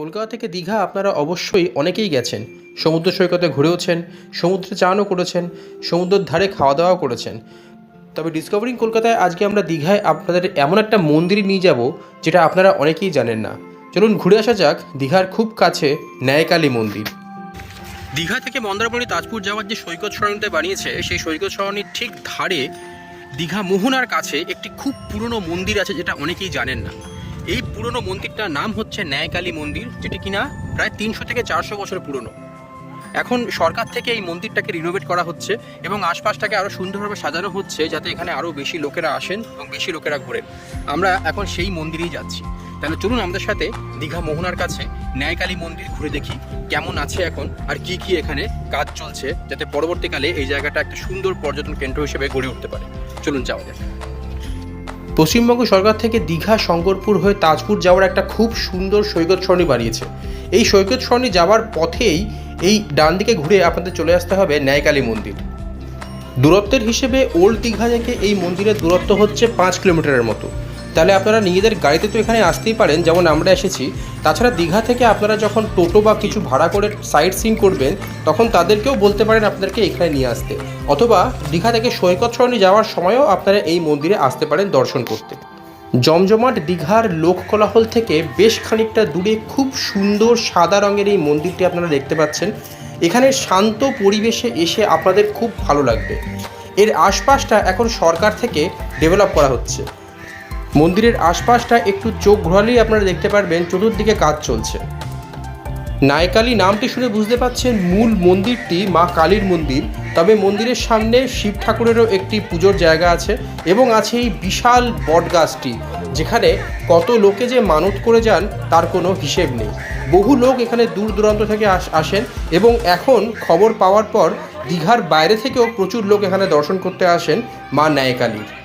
কলকাতা থেকে দীঘা আপনারা অবশ্যই অনেকেই গেছেন। সমুদ্র সৈকতে ঘুরেওছেন সমুদ্রে চানও করেছেন, সমুদ্রের ধারে খাওয়া দাওয়াও করেছেন। তবে ডিসকভারিং কলকাতায় আজকে আমরা দীঘায় আপনাদের এমন একটা মন্দিরে নিয়ে যাব, যেটা আপনারা অনেকেই জানেন না। চলুন ঘুরে আসা যাক দীঘার খুব কাছে ন্যায়কালী মন্দির। দীঘা থেকে মন্দারমণি তাজপুর যাওয়ার যে সৈকত সরণিতে বানিয়েছে, সেই সৈকত সরণির ঠিক ধারে দীঘা মোহনার কাছে একটি খুব পুরনো মন্দির আছে, যেটা অনেকেই জানেন না। এই পুরনো মন্দিরটার নাম হচ্ছে ন্যায়কালী মন্দির, যেটি কিনা প্রায় তিনশো থেকে চারশো বছর পুরনো। এখন সরকার থেকে এই মন্দিরটাকে রিনোভেট করা হচ্ছে এবং আশপাশটাকে আরও সুন্দরভাবে সাজানো হচ্ছে যাতে এখানে আরও বেশি লোকেরা আসেন এবং বেশি লোকেরা ঘোরেন। আমরা এখন সেই মন্দিরেই যাচ্ছি। তাহলে চলুন আমাদের সাথে দীঘা মোহনার কাছে ন্যায়কালী মন্দির ঘুরে দেখি কেমন আছে এখন আর কি কি এখানে কাজ চলছে, যাতে পরবর্তীকালে এই জায়গাটা একটা সুন্দর পর্যটন কেন্দ্র হিসেবে গড়ে উঠতে পারে। চলুন যাওয়া যাক। পশ্চিমবঙ্গ সরকার থেকে দীঘা, শঙ্করপুর হয়ে তাজপুর যাওয়ার একটা খুব সুন্দর সৈকত সরণি বানিয়েছে। এই সৈকত সরণি যাওয়ার পথেই এই ডান দিকে ঘুরে আপনাদের চলে আসতে হবে ন্যায়কালী মন্দির। দূরত্বের হিসেবে ওল্ড দীঘা থেকে এই মন্দিরের দূরত্ব হচ্ছে পাঁচ কিলোমিটারের মতো। তাহলে আপনারা নিজেদের গাড়িতে তো এখানে আসতেই পারেন, যেমন আমরা এসেছি। তাছাড়া দীঘা থেকে আপনারা যখন টোটো বা কিছু ভাড়া করে সাইট সিন করবেন, তখন তাদেরকেও বলতে পারেন আপনাদেরকে এখানে নিয়ে আসতে। অথবা দীঘা থেকে সৈকত সরণি যাওয়ার সময়ও আপনারা এই মন্দিরে আসতে পারেন দর্শন করতে। জমজমাট দীঘার লোক কোলাহল থেকে বেশ খানিকটা দূরে খুব সুন্দর সাদা রঙের এই মন্দিরটি আপনারা দেখতে পাচ্ছেন। এখানে শান্ত পরিবেশে এসে আপনাদের খুব ভালো লাগবে। এর আশপাশটা এখন সরকার থেকে ডেভেলপ করা হচ্ছে। মন্দিরের আশপাশটা একটু চোখ ঘোরালেই আপনারা দেখতে পারবেন, চতুর্দিকে কাজ চলছে। নায়কালী নামটি শুনে বুঝতে পাচ্ছেন মূল মন্দিরটি মা কালীর মন্দির, তবে মন্দিরের সামনে শিব ঠাকুরেরও একটি পুজোর জায়গা আছে এবং আছে এই বিশাল বটগাছটি, যেখানে কত লোকে যে মানত করে যান তার কোনো হিসেব নেই। বহু লোক এখানে দূর দূরান্ত থেকে আস- আসেন এবং এখন খবর পাওয়ার পর দীঘার বাইরে থেকেও প্রচুর লোক এখানে দর্শন করতে আসেন মা ন্যায়কালীর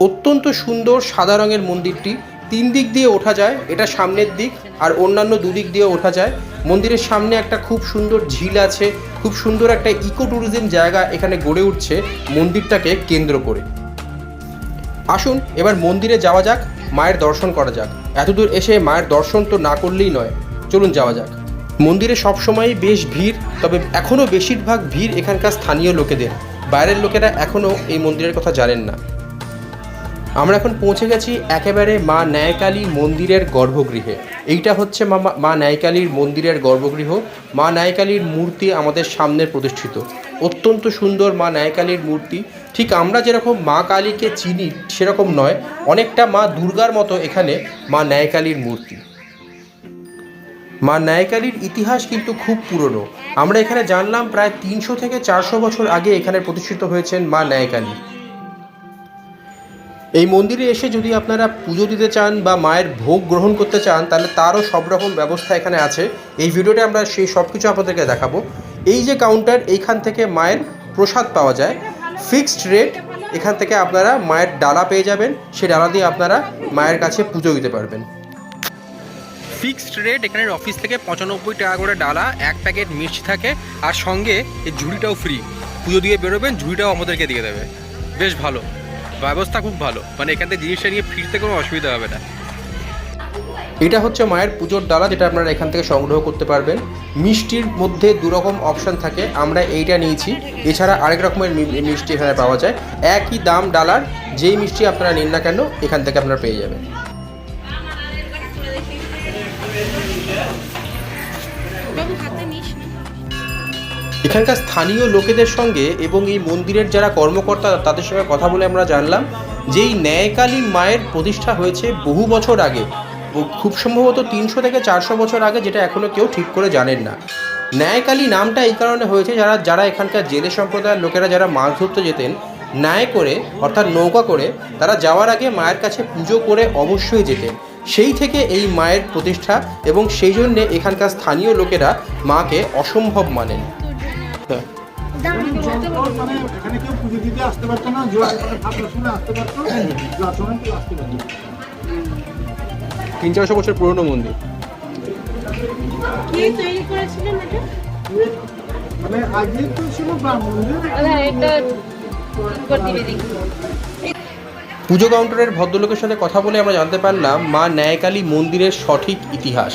অত্যন্ত সুন্দর সাদা রঙের মন্দিরটি। তিন দিক দিয়ে ওঠা যায়, এটা সামনের দিক, আর অন্যান্য দুদিক দিয়ে ওঠা যায়। মন্দিরের সামনে একটা খুব সুন্দর ঝিল আছে, খুব সুন্দর একটা ইকো ট্যুরিজম জায়গা এখানে গড়ে উঠছে মন্দিরটাকে কেন্দ্র করে। আসুন, এবার মন্দিরে যাওয়া যাক, মায়ের দর্শন করা যাক। এতদূর এসে মায়ের দর্শন তো না করলেই নয়। চলুন যাওয়া যাক। মন্দিরে সবসময়ই বেশ ভিড়, তবে এখনও বেশিরভাগ ভিড় এখানকার স্থানীয় লোকেদের। বাইরের লোকেরা এখনও এই মন্দিরের কথা জানেন না। আমরা এখন পৌঁছে গেছি একেবারে মা ন্যায়কালী মন্দিরের গর্ভগৃহে। এইটা হচ্ছে মা মা ন্যায়কালীর মন্দিরের গর্ভগৃহ। মা ন্যায়কালীর মূর্তি আমাদের সামনে প্রতিষ্ঠিত। অত্যন্ত সুন্দর মা ন্যায়কালীর মূর্তি। ঠিক আমরা যেরকম মা কালীকে চিনি, সেরকম নয়। অনেকটা মা দুর্গার মতো এখানে মা ন্যায়কালীর মূর্তি। মা ন্যায়কালীর ইতিহাস কিন্তু খুব পুরনো। আমরা এখানে জানলাম প্রায় তিনশো থেকে চারশো বছর আগে এখানে প্রতিষ্ঠিত হয়েছেন মা ন্যায়কালী। এই মন্দিরে এসে যদি আপনারা পুজো দিতে চান বা মায়ের ভোগ গ্রহণ করতে চান, তাহলে তারও সব রকম ব্যবস্থা এখানে আছে। এই ভিডিওতে আমরা সেই সব কিছু আপনাদেরকে দেখাবো। এই যে কাউন্টার এইখান থেকে মায়ের প্রসাদ পাওয়া যায়। ফিক্সড রেট এখান থেকে আপনারা মায়ের ডালা পেয়ে যাবেন। সেই ডালা দিয়ে আপনারা মায়ের কাছে পুজো দিতে পারবেন। ফিক্সড রেট এখানের অফিস থেকে পঁচানব্বই টাকা করে ডালা, এক প্যাকেট মিষ্টি থাকে। আর সঙ্গে এই ঝুড়িটাও ফ্রি পুজো দিয়ে বেরোবেন, ঝুড়িটাও আমাদেরকে দিয়ে দেবে। বেশ ভালো। ব্যবস্থা খুব ভালো। মানে এখান থেকে জিনিসটা নিয়ে ফিরতে কোনো অসুবিধা হবে না। এটা হচ্ছে মায়ের পুজোর ডালা যেটা আপনারা এখান থেকে সংগ্রহ করতে পারবেন। মিষ্টির মধ্যে দু রকম অপশান থাকে আমরা এইটা নিয়েছি। এছাড়া আরেক রকমের মিষ্টি এখানে পাওয়া যায়। একই দাম ডালার যেই মিষ্টি আপনারা নিন না কেন এখান থেকে আপনারা পেয়ে যাবেন। হাতে নিস না। এখানকার স্থানীয় লোকেদের সঙ্গে এবং এই মন্দিরের যারা কর্মকর্তা তাদের সঙ্গে কথা বলে আমরা জানলাম যে এই ন্যায়কালী মায়ের প্রতিষ্ঠা হয়েছে বহু বছর আগে খুব সম্ভবত তিনশো থেকে চারশো বছর আগে যেটা এখনও কেউ ঠিক করে জানেন না। ন্যায়কালী নামটা এই কারণে হয়েছে যারা যারা এখানকার জেলে সম্প্রদায়ের লোকেরা যারা মাছ ধরতে যেতেন, ন্যায় করে, অর্থাৎ নৌকা করে, তারা যাওয়ার আগে মায়ের কাছে পুজো করে অবশ্যই যেতেন। সেই থেকে এই মায়ের প্রতিষ্ঠা এবং সেই জন্যে এখানকার স্থানীয় লোকেরা মাকে অসম্ভব মানেন। মানে এখানে কেউ পুজো দিতে আসতে পারতো না জোয়ার ফাঁকর শুনে আসতে পারতো জোয়ার সময় কেউ আসতে পারতো তিন চারশো বছর পুরনো মন্দির। এটা? মানে আগে তো ছিল দেখি পুজো কাউন্টারের ভদ্রলোকের সাথে কথা বলে আমরা জানতে পারলাম মা ন্যায়কালী মন্দিরের সঠিক ইতিহাস।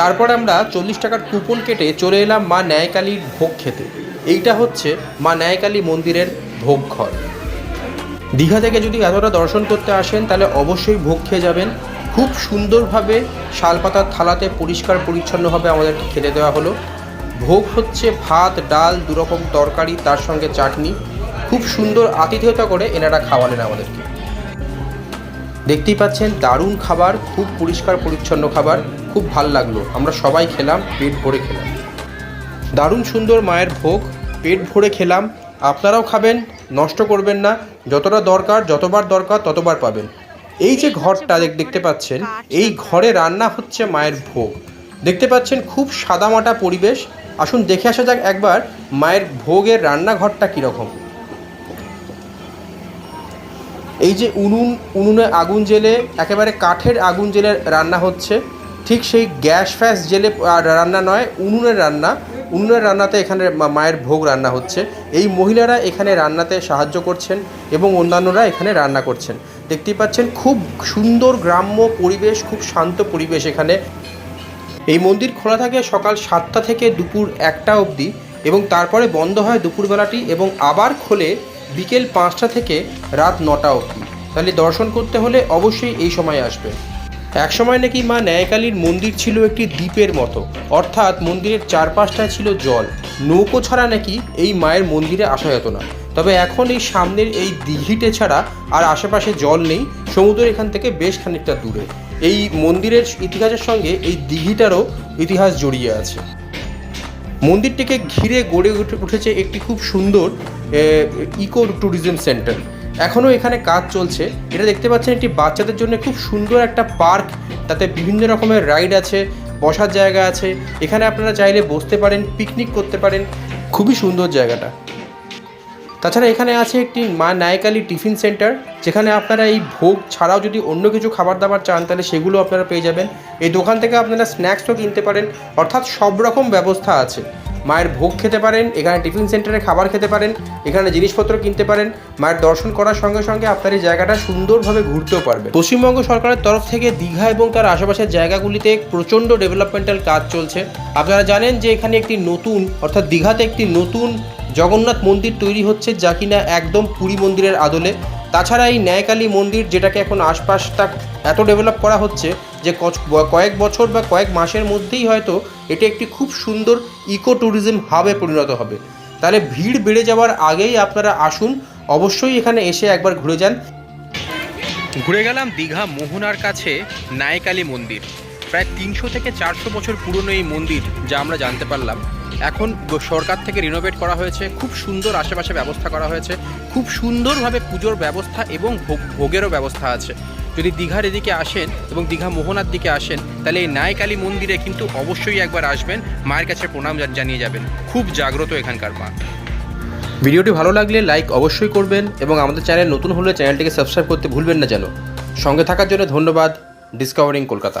তারপর আমরা চল্লিশ টাকার কুপন কেটে চলে এলাম মা ন্যায়কালীর ভোগ খেতে। এইটা হচ্ছে মা ন্যায়কালী মন্দিরের ভোগ ঘর দীঘা থেকে যদি এতটা দর্শন করতে আসেন, তাহলে অবশ্যই ভোগ খেয়ে যাবেন। খুব সুন্দরভাবে শালপাতার থালাতে পরিষ্কার পরিচ্ছন্নভাবে আমাদেরকে খেতে দেওয়া হলো। ভোগ হচ্ছে ভাত, ডাল, দুরকম তরকারি, তার সঙ্গে চাটনি। খুব সুন্দর আতিথেয়তা করে এনারা খাওয়ালেন আমাদেরকে। দেখতেই পাচ্ছেন, দারুণ খাবার, খুব পরিষ্কার পরিচ্ছন্ন খাবার, খুব ভালো লাগল। আমরা সবাই খেলাম, পেট ভরে খেলাম। দারুণ সুন্দর মায়ের ভোগ, পেট ভরে খেলাম। আপনারাও খাবেন, নষ্ট করবেন না। যতটা দরকার, যতবার দরকার, ততবার পাবেন। এই যে ঘরটা দেখ- দেখতে পাচ্ছেন, এই ঘরে রান্না হচ্ছে মায়ের ভোগ। দেখতে পাচ্ছেন খুব সাদামাটা পরিবেশ। আসুন দেখে আসা যাক একবার মায়ের ভোগের রান্নাঘরটা কীরকম। এই যে উনুন, উনুনে আগুন জেলে, একেবারে কাঠের আগুন জেলে রান্না হচ্ছে। ঠিক সেই গ্যাস ফ্যাস জেলে রান্না নয়, উনুনের রান্না। উনুনের রান্নাতে এখানে মায়ের ভোগ রান্না হচ্ছে। এই মহিলারা এখানে রান্নাতে সাহায্য করছেন এবং অন্যান্যরা এখানে রান্না করছেন। দেখতেই পাচ্ছেন, খুব সুন্দর গ্রাম্য পরিবেশ, খুব শান্ত পরিবেশ এখানে। এই মন্দির খোলা থাকে সকাল সাতটা থেকে দুপুর একটা অবধি এবং তারপরে বন্ধ হয় দুপুরবেলাটি এবং আবার খোলে বিকেল পাঁচটা থেকে রাত নটা অবধি। তাহলে দর্শন করতে হলে অবশ্যই এই সময় আসবে এক সময় নাকি মা ন্যায়কালীর মন্দির ছিল একটি দ্বীপের মতো। অর্থাৎ মন্দিরের চারপাশটায় ছিল জল। নৌকো ছাড়া নাকি এই মায়ের মন্দিরে আসা যেত না। তবে এখন এই সামনের এই দিঘিটে ছাড়া আর আশেপাশে জল নেই সমুদ্র এখান থেকে বেশ খানিকটা দূরে। এই মন্দিরের ইতিহাসের সঙ্গে এই দিঘিটারও ইতিহাস জড়িয়ে আছে। মন্দিরটিকে ঘিরে গড়ে উঠে, উঠেছে একটি খুব সুন্দর ইকো ট্যুরিজম সেন্টার। এখনও এখানে কাজ চলছে। এটা দেখতে পাচ্ছেন একটি বাচ্চাদের জন্য খুব সুন্দর একটা পার্ক। তাতে বিভিন্ন রকমের রাইড আছে, বসার জায়গা আছে। এখানে আপনারা চাইলে বসতে পারেন, পিকনিক করতে পারেন। খুবই সুন্দর জায়গাটা। তাছাড়া এখানে আছে একটি মা নায়কালী টিফিন সেন্টার, যেখানে আপনারা এই ভোগ ছাড়াও যদি অন্য কিছু খাবার দাবার চান, তাহলে সেগুলো আপনারা পেয়ে যাবেন। এই দোকান থেকে আপনারা স্ন্যাক্সও কিনতে পারেন। অর্থাৎ সব রকম ব্যবস্থা আছে। মায়ের ভোগ খেতে পারেন, এখানে টিফিন সেন্টারে খাবার খেতে পারেন, এখানে জিনিসপত্র কিনতে পারেন, মায়ের দর্শন করার সঙ্গে সঙ্গে আপনার এই জায়গাটা সুন্দরভাবে ঘুরতেও পারবেন পশ্চিমবঙ্গ সরকারের তরফ থেকে দীঘা এবং তার আশেপাশের জায়গাগুলিতে প্রচণ্ড ডেভেলপমেন্টাল কাজ চলছে। আপনারা জানেন যে এখানে একটি নতুন, অর্থাৎ দীঘাতে একটি নতুন জগন্নাথ মন্দির তৈরি হচ্ছে যা কিনা একদম পুরী মন্দিরের আদলে। তাছাড়া এই ন্যায়কালী মন্দির যেটাকে এখন আশপাশটা এত ডেভেলপ করা হচ্ছে যে কয়েক বছর বা কয়েক মাসের মধ্যেই হয়তো এটি একটি খুব সুন্দর ইকো ট্যুরিজম হাবে পরিণত হবে। তাহলে ভিড় বেড়ে যাওয়ার আগেই আপনারা আসুন, অবশ্যই এখানে এসে একবার ঘুরে যান। ঘুরে গেলাম দীঘা মোহনার কাছে নায়কালী মন্দির। প্রায় তিনশো থেকে চারশো বছর পুরনো এই মন্দির যা আমরা জানতে পারলাম। এখন সরকার থেকে রিনোভেট করা হয়েছে, খুব সুন্দর আশেপাশে ব্যবস্থা করা হয়েছে, খুব সুন্দরভাবে পুজোর ব্যবস্থা এবং ভোগ- ভোগেরও ব্যবস্থা আছে। যদি দীঘার এদিকে আসেন এবং দীঘা মোহনার দিকে আসেন, তাহলে এই নায়কালী মন্দিরে কিন্তু অবশ্যই একবার আসবেন, মায়ের কাছে প্রণাম জানিয়ে যাবেন। খুব জাগ্রত এখানকার মা। ভিডিওটি ভালো লাগলে লাইক অবশ্যই করবেন এবং আমাদের চ্যানেল নতুন হলে চ্যানেলটিকে সাবস্ক্রাইব করতে ভুলবেন না যেন। সঙ্গে থাকার জন্য ধন্যবাদ। ডিসকভারিং কলকাতা